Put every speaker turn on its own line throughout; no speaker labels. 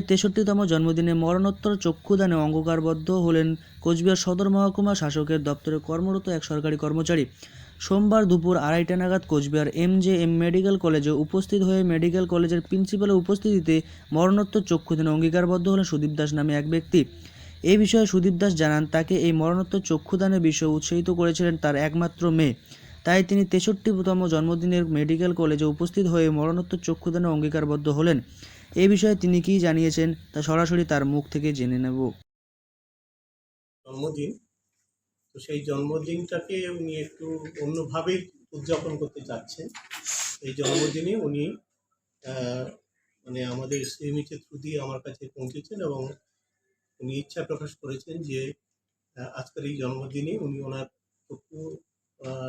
তেষট্টিতম জন্মদিনে মরণোত্তর চক্ষুদানে অঙ্গকারবদ্ধ হলেন কোচবিহার সদর মহকুমা শাসকের দপ্তরে কর্মরত এক সরকারি কর্মচারী। সোমবার দুপুর আড়াইটা নাগাদ Cooch Behar M J M medical কলেজে উপস্থিত হয়ে মেডিকেল কলেজের প্রিন্সিপালের উপস্থিতিতে মরণোত্তর চক্ষুদানে অঙ্গীকারবদ্ধ হলেন সুদীপ দাস নামে এক ব্যক্তি। এ বিষয়ে সুদীপ দাস জানান, তাকে এই মরণোত্তর চক্ষুদানের বিষয়ে উৎসাহিত করেছিলেন তার একমাত্র মেয়ে। তাই তিনি তেষট্টিতম জন্মদিনের মেডিকেল কলেজে উপস্থিত হয়ে মরণোত্তর চক্ষুদানে অঙ্গীকারবদ্ধ হলেন। এই বিষয়ে তিনি কী জানিয়েছেন, তা সরাসরি তার মুখ থেকে জেনে নেব।
জন্মদিন? তো সেই জন্মদিনটাকে উনি একটু অন্যভাবেই উদযাপন করতে চাচ্ছেন এই জন্মদিনে উনি মানে আমাদের সিএমইচের থ্রু দিয়ে আমার কাছে পৌঁছেছেন এবং উনি ইচ্ছা প্রকাশ করেছেন যে আজকের এই জন্মদিনে উনি ওনার চক্ষু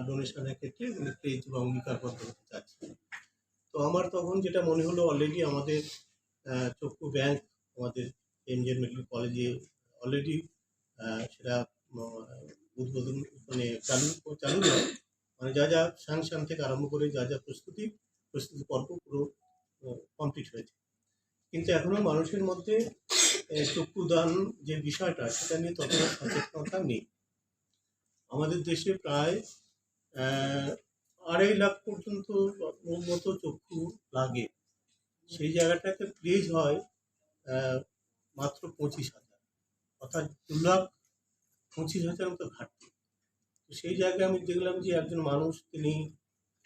ডোনেশনের ক্ষেত্রে উনি প্রেজ বা অঙ্গীকারবদ্ধ হতে চাচ্ছেন। তো আমার তখন যেটা মনে হলো অলরেডি আমাদের চক্ষু ব্যাংক আমাদের এমজিএম মেডিকেল কলেজে অলরেডি সেটা উদ্বোধন মানে চালু চালু নয়। মানে যা যা স্যাংশন থেকে আরম্ভ করে যা যা প্রস্তুতি প্রস্তুতি পর্ব পুরো কমপ্লিট হয়েছে। কিন্তু এখনও মানুষের মধ্যে চক্ষুদান যে বিষয়টা, সেটা নিয়ে ততটা সচেতনতা নেই। আমাদের দেশে প্রায় আড়াই লাখ পর্যন্ত মতো চক্ষু লাগে। সেই জায়গাটাতে প্লেজ হয় মাত্র পঁচিশ হাজার। অর্থাৎ দু লাখ পঁচিশ হাজার মতো ঘাটতি। তো সেই জায়গায় আমি দেখলাম যে একজন মানুষ তিনি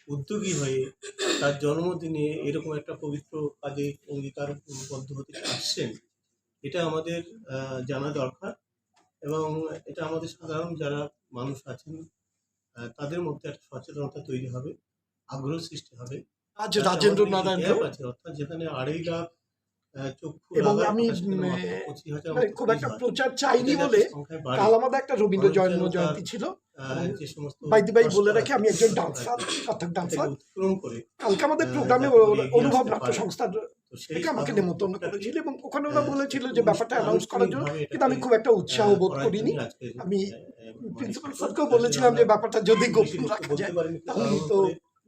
উদ্যোগী হয়ে তার জন্মদিনে এরকম একটা পবিত্র কাজে অঙ্গীকারবদ্ধ হতে আসছেন, এটা আমাদের জানা দরকার এবং এটা আমাদের সাধারণ যারা মানুষ আছেন তাদের মধ্যে একটা সচেতনতা তৈরি হবে, আগ্রহ সৃষ্টি হবে।
আজ রাজেন্দ্র নারায়ণ
যেখানে আড়াই লাখ
এবং আমি,
কথা সেখানে
উম,
মাত্র 25,000
মানে খুব একটা প্রচার চাইনি বলে কাল আমাদের একটা রবীন্দ্র জন্ম জয়ন্তী ছিল। বাইদি বলে রাখি আমি একজন ডান্সার ডান্সার। কালকে আমাদের প্রোগ্রামে অনুভব নাট্য সংস্থার থেকে আমাকে নেমন্তন্ন করেছিল এবং ওখানে ওরা বলেছিল যে ব্যাপারটা অ্যানাউন্স করার জন্য কিন্তু আমি খুব একটা উৎসাহ বোধ করিনি। আমি প্রিন্সিপাল
মানে
স্যারকেও বলেছিলাম যে ব্যাপারটা যদি গোপন রাখা যায় তাহলে তো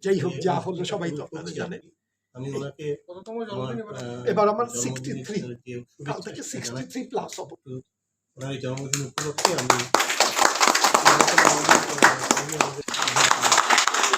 যাই হোক যা হলো সবাই তো আপনারা জানেন
আমি ওনাকে
এবার আমার 63
যে
কাল থেকে সিক্সটি থ্রি প্লাস হব।
ওনার জন্মদিন উপলক্ষে আমি